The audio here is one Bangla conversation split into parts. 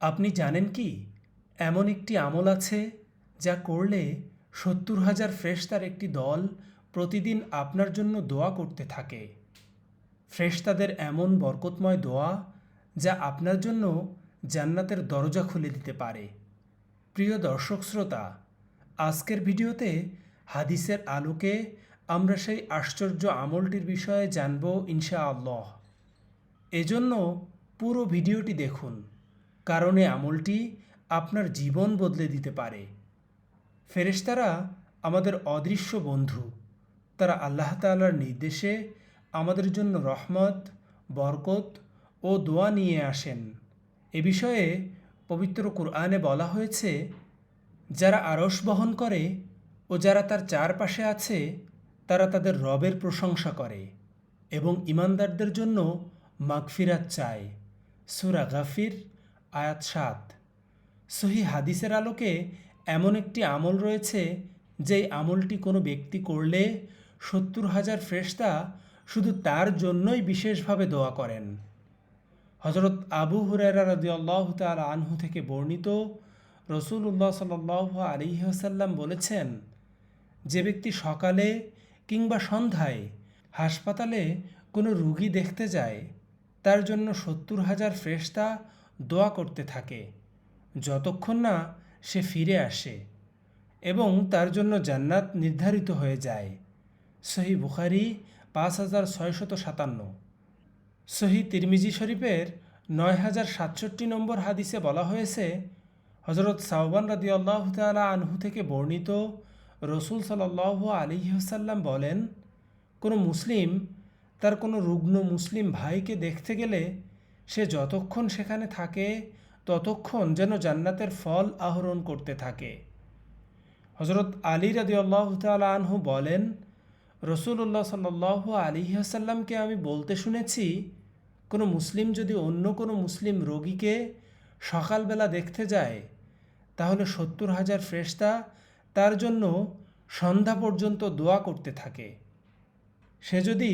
আপনি জানেন কি? এমন একটি আমল আছে যা করলে সত্তর হাজার ফ্রেশতার একটি দল প্রতিদিন আপনার জন্য দোয়া করতে থাকে। ফ্রেশতাদের এমন বরকতময় দোয়া যা আপনার জন্য জান্নাতের দরজা খুলে দিতে পারে। প্রিয় দর্শক শ্রোতা, আজকের ভিডিওতে হাদিসের আলোকে আমরা সেই আশ্চর্য আমলটির বিষয়ে জানব ইনশাআল্লাহ। এজন্য পুরো ভিডিওটি দেখুন। কারণ আমলটি আপনার জীবন বদলে দিতে পারে। ফেরেশতারা আমাদের অদৃশ্য বন্ধু। তারা আল্লাহ তাআলার নির্দেশে আমাদের জন্য রহমত, বরকত ও দোয়া নিয়ে আসেন। এ বিষয়ে পবিত্র কুরআনে বলা হয়েছে, যারা আরস বহন করে ও যারা তার চারপাশে আছে, তারা তাদের রবের প্রশংসা করে এবং ইমানদারদের জন্য মাগফিরাত চায়। সুরা গাফির আয়াত সাত। সহি হাদিসের আলোকে এমন একটি আমল রয়েছে, যেই আমলটি কোনো ব্যক্তি করলে সত্তর হাজার ফ্রেশতা শুধু তার জন্যই বিশেষভাবে দোয়া করেন। হজরত আবু হুরেরা রদি আল্লাহ তাল আনহু থেকে বর্ণিত রসুল রসুল্লাহ সাল আলিহাসাল্লাম বলেছেন, যে ব্যক্তি সকালে কিংবা সন্ধ্যায় হাসপাতালে কোনো রুগী দেখতে যায়, তার জন্য সত্তর হাজার ফ্রেশতা দোয়া করতে থাকে, যতক্ষণ না সে ফিরে আসে এবং তার জন্য জান্নাত নির্ধারিত হয়ে যায়। সহি বুখারি পাঁচ হাজার ছয়শত সাতান্ন। সহি তিরমিজি শরীফের নয় হাজার সাতষট্টি নম্বর হাদিসে বলা হয়েছে হজরত সাউবান রাদি আল্লাহ তালা আনহু থেকে বর্ণিত রসুল সাল্লাহ আলিহাসাল্লাম বলেন, কোনো মুসলিম তার কোনো রুগ্ন মুসলিম ভাইকে দেখতে গেলে সে যতক্ষণ সেখানে থাকে, ততক্ষণ যেন জান্নাতের ফল আহরণ করতে থাকে। হজরত আলী রাদি আল্লাহ আনহু বলেন রসুল্লাহ সাল্লাহ আলিহাসাল্লামকে আমি বলতে শুনেছি, কোনো মুসলিম যদি অন্য কোনো মুসলিম রোগীকে সকালবেলা দেখতে যায়, তাহলে সত্তর হাজার ফ্রেশতা তার জন্য সন্ধ্যা পর্যন্ত দোয়া করতে থাকে। সে যদি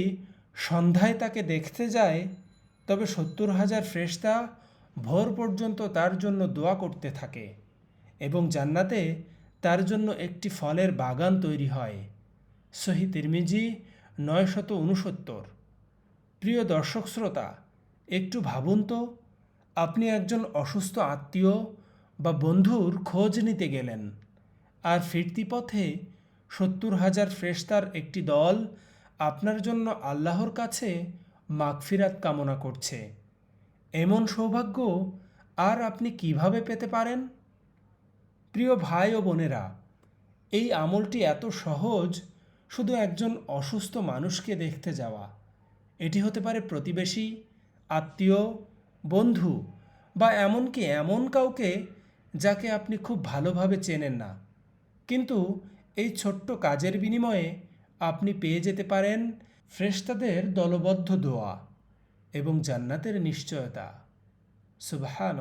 সন্ধ্যায় তাকে দেখতে যায় তবে সত্তর হাজার ফ্রেশতা ভোর পর্যন্ত তার জন্য দোয়া করতে থাকে এবং জান্নাতে তার জন্য একটি ফলের বাগান তৈরি হয়। সহি তিরমিজি নয় শত উনসত্তর। প্রিয় দর্শক শ্রোতা, একটু ভাবুন তো, আপনি একজন অসুস্থ আত্মীয় বা বন্ধুর খোঁজ নিতে গেলেন আর ফিরতি পথে সত্তর হাজার ফ্রেশতার একটি দল আপনার জন্য আল্লাহর কাছে মাগফিরাত কামনা করছে। এমন সৌভাগ্য আর আপনি কীভাবে পেতে পারেন? প্রিয় ভাই ও বোনেরা, এই আমলটি এত সহজ, শুধু একজন অসুস্থ মানুষকে দেখতে যাওয়া। এটি হতে পারে প্রতিবেশী, আত্মীয়, বন্ধু বা এমনকি এমন কাউকে যাকে আপনি খুব ভালোভাবে চেনেন না। কিন্তু এই ছোট্ট কাজের বিনিময়ে আপনি পেয়ে যেতে পারেন ফ্রেশতাদের দলবদ্ধ দোয়া এবং জান্নাতের নিশ্চয়তা। সুবহান